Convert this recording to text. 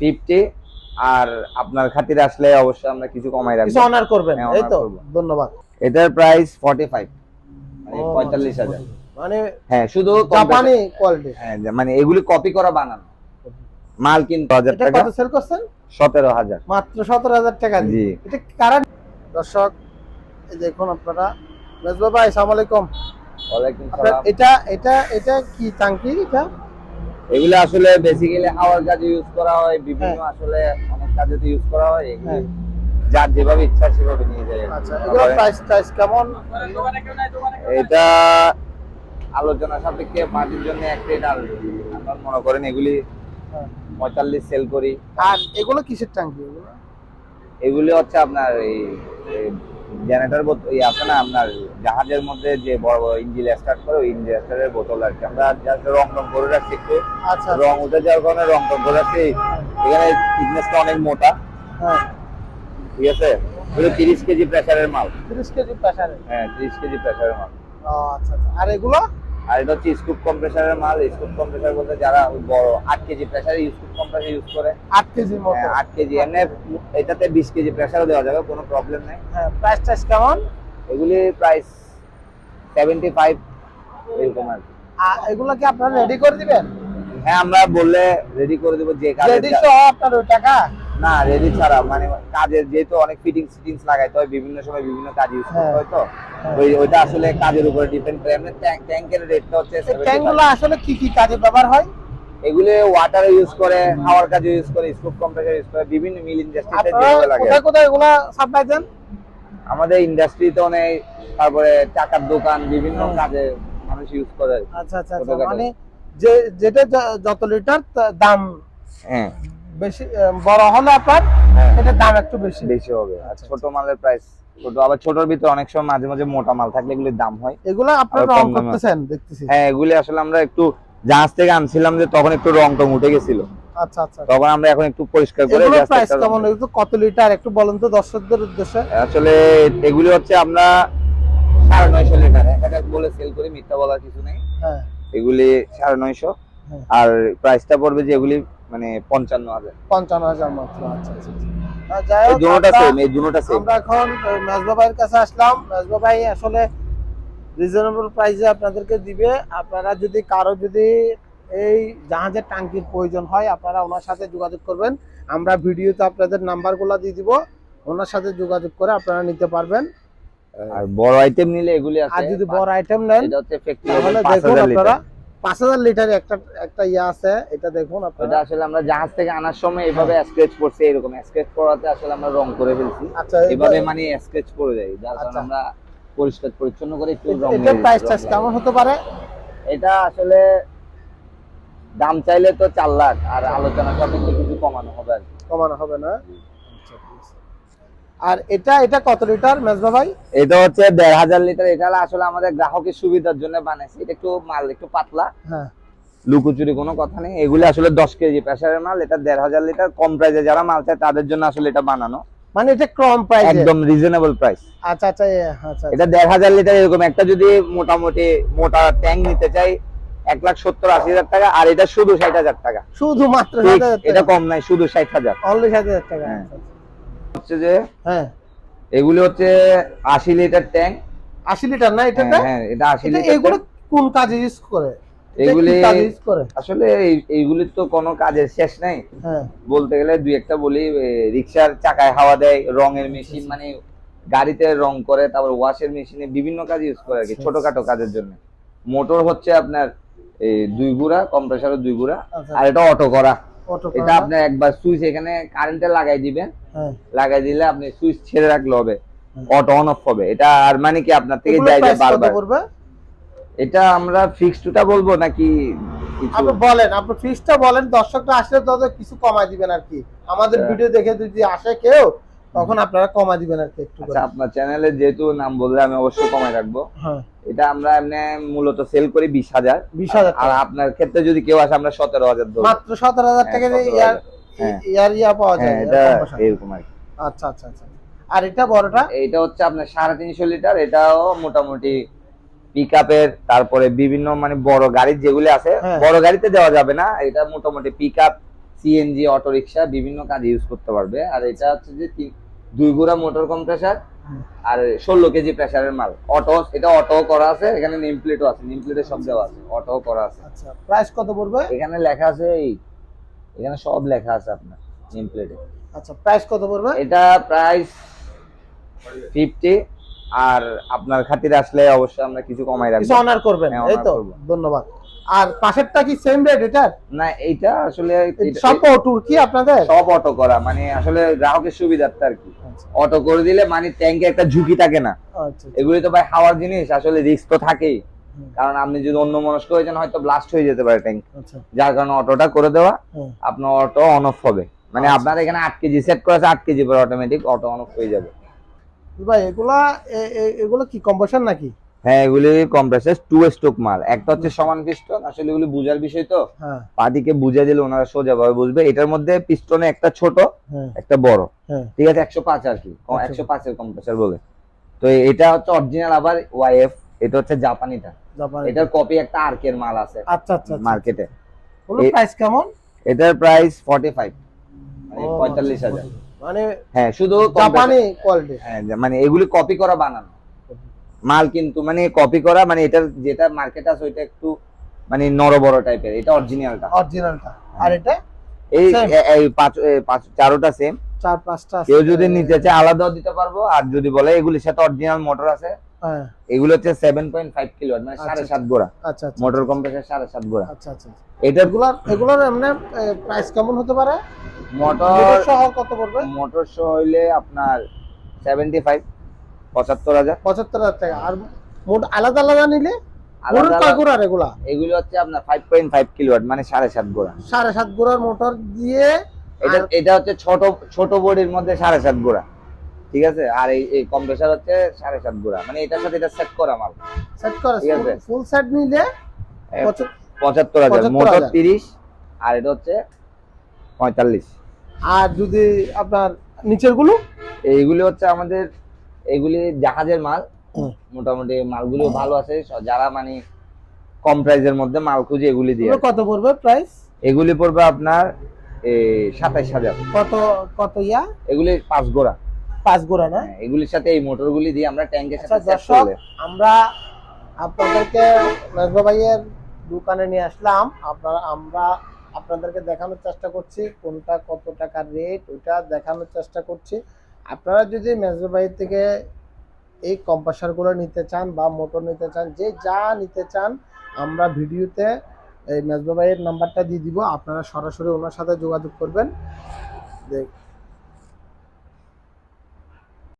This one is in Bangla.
ফিফটি আর আপনার খাতিরে আসলে অবশ্যই আমরা কিছু কমাই কিছু অনার করবেন হ্যাঁ, এই তো? ধন্যবাদ। এটার প্রাইস ফর্টি ফাইভ মানে ও, পঁয়তাল্লিশ আচ্ছা, হাজার মানে হ্যাঁ শুধু জাপানি কোয়ালিটি হ্যাঁ মানে এগুলি কপি করা বানানো। মাল কিন্তু হাজার এটা টাকা। কত সেল করছেন? সতেরো হাজার। মাত্র সতেরো হাজার টাকা দিয়ে। জি। এটা কারণ দর্শক এই দেখুন আপনারা। মেজবা ভাই আসসালামু আলাইকুম। ওয়ালাইকুম সালাম। এটা এটা এটা কি টাঙ্কি? এটা এগুলো আসলে বেসিক্যালি হাওয়ার কাজে ইউজ করা হয় বিভিন্ন আসলে অনেক কাজে ইউজ করা হয় হ্যাঁ। যার যেভাবে ইচ্ছা সেভাবে নিয়ে যায়। আচ্ছা এগুলো প্রাইস প্রাইস কেমন? এটা আলোচনা সাপেক্ষে পার্টির জন্য এক রেট আর আপনার মনে করেন এগুলি হ্যাঁ। পঁয়তাল্লিশ সেল করি। আর এগুলো কিসের টাঙ্কি এগুলো এগুলি হচ্ছে আপনার এই জেনারেটর এই আছে না আপনার জাহাজের মধ্যে যে বড় বড় ইঞ্জিন স্টার্ট করে ওই ইঞ্জিন স্টারের বোতল আর কি। আমরা জাস্ট রং রং করে রাখছি একটু। আচ্ছা। রং উঠে যাওয়ার কারণে রং রং করে রাখছি। এখানে থিকনেসটা অনেক মোটা। হ্যাঁ। ঠিক আছে? এগুলো তিরিশ কেজি প্রেসারের মাল। তিরিশ কেজি প্রেসারের হ্যাঁ তিরিশ কেজি প্রেসারের মাল। ও আচ্ছা আচ্ছা। আর এগুলো? আর এটা হচ্ছে স্কুপ কম্প্রেসারের মাল। স্কুপ কম্প্রেসার বলতে যারা বড় আট কেজি প্রেসারে স্কুপ কম্প্রেসার ইউজ করে। আট মতো। হ্যাঁ, আট কেজি। এমনি এটাতে বিশ কেজি প্রেসারও দেওয়া যাবে কোনো প্রবলেম নেই। হ্যাঁ প্রাইস টাইস কেমন? এগুলি প্রাইস সেভেন্টি ফাইভ এরকম আর। এগুলো কি আপনারা রেডি করে দিবেন? হ্যাঁ আমরা বললে রেডি করে দেবো যে কাজের রেডি আপনার ওই টাকা। না রেডি ছাড়া মানে কাজের যেহেতু অনেক ফিটিংস ফিটিংস লাগাইতে হয় বিভিন্ন সময় বিভিন্ন কাজ ইউজ করতে হ্যাঁ। হয় তো। হ্যাঁ। ওই ওইটা আসলে কাজের উপরে ডিপেন্ড করে। এমনি ট্যাঙ্ক ট্যাঙ্কের রেটটা হচ্ছে ট্যাঙ্কগুলো আসলে কি কি কাজে ব্যবহার হয়? এগুলি ওয়াটার ইউজ করে হাওয়ার কাজে ইউজ করে স্কুপ কম্প্রেসার ইউজ করে বিভিন্ন মিল ইন্ডাস্ট্রিতে যেগুলো লাগে। কোথায় কোথায় এগুলো সাপ্লাই দেন? আমাদের ইন্ডাস্ট্রিতে অনেক তারপরে চাকার দোকান বিভিন্ন কাজে মানুষ ইউজ করে। আচ্ছা আচ্ছা আচ্ছা। মানে যে যেটা যত লিটার দাম। হ্যাঁ। বেশি বড় হলে আপনার হ্যাঁ। এটার দাম একটু বেশি। বেশি হবে। আর ছোট মালের প্রাইস ছোট আবার ছোটর ভিতরে অনেক সময় মাঝে মাঝে মোটা মাল থাকলে এগুলির দাম হয়। এগুলো আপনারা রং করতেছেন দেখতেছি। হ্যাঁ এগুলি আসলে আমরা একটু জাহাজ থেকে আনছিলাম যে তখন একটু রং টং উঠে গেছিল। আচ্ছা আচ্ছা। তখন আমরা এখন একটু পরিষ্কার করে প্রাইস কেমন? কত লিটার একটু বলুন তো দর্শকদের উদ্দেশ্যে। আসলে এগুলি হচ্ছে আমরা সাড়ে নয়শো লিটার এটা বলে সেল করি মিথ্যা বলার কিছু নেই। হ্যাঁ। এগুলি সাড়ে নয়শো। হ্যাঁ। আর প্রাইসটা পড়বে যে এগুলি মানে পঞ্চান্ন হাজার। পঞ্চান্ন হাজার মাত্র আচ্ছা আচ্ছা আচ্ছা। যাই এই হোক দুটোটা আমরা- সেম এই দুটোটা সেম আমরা এখন মেজবা ভাইয়ের কাছে আসলাম। মেজবা ভাই আসলে রিজনেবল প্রাইসে আপনাদেরকে দিবে। আপনারা যদি কারও যদি এই জাহাজের টাঙ্কির প্রয়োজন হয় আপনারা ওনার সাথে যোগাযোগ করবেন। আমরা ভিডিওতে আপনাদের নাম্বার নাম্বারগুলো দিয়ে দিব। ওনার সাথে যোগাযোগ করে আপনারা নিতে পারবেন। আর বড় আইটেম নিলে এগুলি আছে। আর যদি বড় আইটেম নেন এটা হচ্ছে ফ্যাক্টরি তাহলে দেখুন আপনারা পাঁচ হাজার লিটার একটা একটা ইয়ে আছে এটা দেখুন এটা আপনারা আসলে আমরা জাহাজ থেকে আনার সময় এভাবে স্ক্র্যাচ পড়ছে এরকম স্ক্র্যাচ পড়াতে আসলে আমরা রং করে ফেলছি। আচ্ছা এভাবে মানে স্ক্র্যাচ পড়ে যায় যার কারণে আচ্ছা। আমরা পরিষ্কার পরিচ্ছন্ন করে একটু রং এটার প্রাইস টাইস কেমন হতে পারে? এটা আসলে দাম চাইলে তো চার লাখ আর আলোচনা সাপেক্ষে কিছু কমানো হবে আর কমানো হবে না? আর এটা এটা কত লিটার মেজবা ভাই? এটা হচ্ছে দেড় হাজার লিটার। এটা আসলে আমাদের গ্রাহকের সুবিধার জন্য বানাইছি। এটা একটু মাল একটু পাতলা। হ্যাঁ। লুকোচুরি কোনো কথা নেই। এগুলি আসলে দশ কেজি প্রেসারের মাল। এটা দেড় হাজার লিটার। কম প্রাইসে যারা মাল চায় তাদের জন্য আসলে এটা বানানো। মানে এটা কম প্রাইস একদম রিজনেবল প্রাইস আচ্ছা আচ্ছা আচ্ছা এটা দেড় হাজার লিটার এরকম। একটা যদি মোটামুটি মোটা ট্যাঙ্ক নিতে চাই এক লাখ সত্তর আশি হাজার টাকা। আর এটা শুধু ষাট হাজার টাকা। শুধুমাত্র এটা কম নাই শুধু ষাট হাজার। অনলি ষাট হাজার টাকা হ্যাঁ। আচ্ছা, আচ্ছা। হচ্ছে যে হ্যাঁ। এগুলি হচ্ছে আশি লিটার ট্যাঙ্ক। আশি লিটার না এটা হ্যাঁ এটা আশি লিটার এগুলো কোন কাজে ইউজ করে? এগুলি- কাজে ইউজ করে? আসলে এই- এইগুলির তো কোনো কাজের শেষ নাই। হ্যাঁ। বলতে গেলে দুই একটা বলি রিক্সার চাকায় হাওয়া দেয় রঙের মেশিন মানে গাড়িতে রং করে তারপর ওয়াশের মেশিনে বিভিন্ন কাজ ইউজ করে আর কি আচ্ছা, ছোটখাটো কাজের জন্য। মোটর হচ্ছে আপনার এই দুই গুড়া কম্প্রেসারের দুই গুড়া আচ্ছা। আর এটা অটো করা। এটা আপনি একবার সুইচ এখানে কারেন্টে লাগাই দিবেন। হ্যাঁ। লাগাই দিলে আপনি সুইচ ছেড়ে রাখলে হবে। অটো অন অফ হবে। এটা আর মানে কি আপনার থেকে price বারবার? এটা আমরা ফিক্সডটা বলব নাকি আপনি বলেন আপনি ফিসটা বলেন দর্শকরা আসলে তত কিছু কমাই দিবেন আর কি। আমাদের। ভিডিও দেখে যদি আসে কেউ তখন আপনারা কমাই দিবেন আর কি একটু আচ্ছা আপনার চ্যানেলে যেহেতু নাম বললে আমি অবশ্যই কমাই রাখব। হ্যাঁ। এটা আমরা এমনি মূলত সেল করি বিশ হাজার। বিশ হাজার আর আপনার ক্ষেত্রে যদি কেউ আসে আমরা সতেরো হাজার ধরবো। মাত্র সতেরো হাজার হ্যাঁ, টাকা দিয়ে ইয়ার হ্যাঁ। ইয়ার ইয়া পাওয়া যায় হ্যাঁ এটা এরকম আর আচ্ছা আচ্ছা আচ্ছা। আর এটা বড়টা? এইটা হচ্ছে আপনার সাড়ে তিনশো লিটার এটাও মোটামুটি পিক তারপরে বিভিন্ন মানে বড় গাড়ি যেগুলো আছে হ্যাঁ। বড় গাড়িতে দেওয়া যাবে না। এটা মোটামুটি pick up CNG auto rickshaw বিভিন্ন কাজে ইউজ করতে পারবে। আর এটা হচ্ছে যে দুই গুড়া মোটর কম্প্রেসার হুম। আর ষোলো কেজি প্রেসারের মাল। অটো এটা অটো করা আছে এখানে নেম প্লেটও আছে নেম প্লেটে সব দেওয়া আছে অটো করা আছে। আচ্ছা প্রাইস কত পড়বে? এখানে লেখা আছে এই এখানে সব লেখা আছে আপনার নেম প্লেটে আচ্ছা প্রাইস কত পড়বে? এটা প্রাইস ফিফটি আর আপনার খাতিরে আসলে অবশ্যই আমরা কিছু কমাই কিছু রাখব অনার করবেন হ্যাঁ, এই তো। ধন্যবাদ। আর পাশেরটা কি সেম রেট এটার? না এইটা আসলে সব টুর কি আপনাদের? সব অটো করা মানে আসলে গ্রাহকের সুবিধার্থে আর কি। আচ্ছা। অটো করে দিলে মানে ট্যাঙ্কে একটা ঝুঁকি থাকে না। আচ্ছা এগুলি তো ভাই হাওয়ার জিনিস আসলে রিস্ক তো থাকেই। কারণ আপনি যদি অন্য মনস্ক হয়ে যান হয়তো ব্লাস্ট হয়ে যেতে পারে ট্যাঙ্ক আচ্ছা। যার কারণে অটোটা করে দেওয়া আপনার অটো অন অফ হবে। মানে আচ্ছা। আপনার এখানে আট কেজি সেট করা আছে আট কেজি পরে অটোমেটিক অটো অন অফ হয়ে যাবে। ভাই এগুলা এগুলো কি কম্বাসন নাকি? হ্যাঁ এগুলি কম্প্রেসার টু স্ট্রোক মাল। একটা হচ্ছে সমান পিস্টন আসলে এগুলি বুঝার বিষয় তো। হ্যাঁ। পাদিকে বুঝে দিলে ওনারা সোজাভাবে বুঝবে। এটার মধ্যে পিস্টনে একটা ছোট হ্যাঁ। একটা বড়। হ্যাঁ। ঠিক আছে একশো পাঁচ আর কি। আচ্ছা। একশো পাঁচের কম্প্রেসার বলে। তো এটা হচ্ছে অরিজিনাল আবার ওয়াইএফ এটা হচ্ছে জাপানিটা। এটার কপি একটা আর্কের মাল আছে আচ্ছা আচ্ছা আচ্ছা। মার্কেটে প্রাইস কেমন? এটার প্রাইস ফর্টি ফাইভ মানে ও, পঁয়তাল্লিশ আচ্ছা, হাজার মানে হ্যাঁ শুধু জাপানি কোয়ালিটি হ্যাঁ মানে এগুলি কপি করা বানানো। মাল কিন্তু মানে কপি করা মানে এটার যেটা মার্কেট আছে ওইটা একটু মানে নর বড় টাইপের এটা অরিজিনালটা অরিজিনালটা আর এটা এই এই পাঁচ পাঁচ চারোটা সেম চার পাঁচটা। কেউ যদি নিতে চায় আলাদাও দিতে পারব আর যদি বলে এগুলির সাথে অরিজিনাল মোটর আছে হ্যাঁ। এগুলো হচ্ছে সেভেন পয়েন্ট ফাইভ কিলো মানে আচ্ছা, সাড়ে আচ্ছা। সাত গোড়া। আচ্ছা আচ্ছা। মোটর কম্প্রেসার সাড়ে সাত গোড়া। আচ্ছা আচ্ছা এটার এগুলার এগুলার এমনি প্রাইস কেমন হতে পারে? মোটর মোটর সহ কত পড়বে? মোটর শো হইলে আপনার সেভেন্টি ফাইভ পঁচাত্তর হাজার। পঁচাত্তর হাজার টাকা। আর মোট আলাদা আলাদা নিলে আলাদা কয় গোড়ার এগুলা এগুলো হচ্ছে আপনার ফাইভ পয়েন্ট ফাইভ কিলোয়াট মানে সাড়ে সাত গোড়া। সাড়ে সাত গোড়ার মোটর দিয়ে এটা এটা হচ্ছে ছোট ছোট বডির মধ্যে সাড়ে সাত গোড়া। ঠিক আছে? আর এই এই কম্প্রেসার হচ্ছে সাড়ে সাত গোড়া। মানে এটার সাথে এটা সেট করা মাল। সেট করে ঠিক আছে। ফুল সেট নিলে পঁচাত্তর হাজার। মোটর তিরিশ আর এটা হচ্ছে পঁয়তাল্লিশ। আর যদি আপনার নিচেরগুলো এইগুলি হচ্ছে আমাদের এইগুলি জাহাজের মাল। মোটামুটি মালগুলো ভালো আছে। যারা মানে কম প্রাইসের মধ্যে মাল খুঁজে এগুলি দিয়ে কত পড়বে প্রাইস এগুলি পড়বে আপনার সাতাইশ হাজার। কত কত ইয়া? এগুলি পাঁচ গোড়া। পাঁচ গোড়া না? হ্যাঁ, এগুলির সাথে এই মোটরগুলি দিয়ে আমরা ট্যাঙ্কের আচ্ছা সাথে দর্শক আমরা আপনাদেরকে নাজবা ভাইয়ের দোকানে নিয়ে আসলাম। আপনারা আমরা আপনাদেরকে দেখানোর চেষ্টা করছি কোনটা কত টাকার রেট ওইটা দেখানোর চেষ্টা করছি। আপনারা যদি মেজবা থেকে এই কম্পাসারগুলো নিতে চান বা মোটর নিতে চান, যে যা নিতে চান, আমরা ভিডিওতে এই মেজবা নাম্বারটা দিয়ে দিব। আপনারা সরাসরি ওনার সাথে যোগাযোগ করবেন। দেখ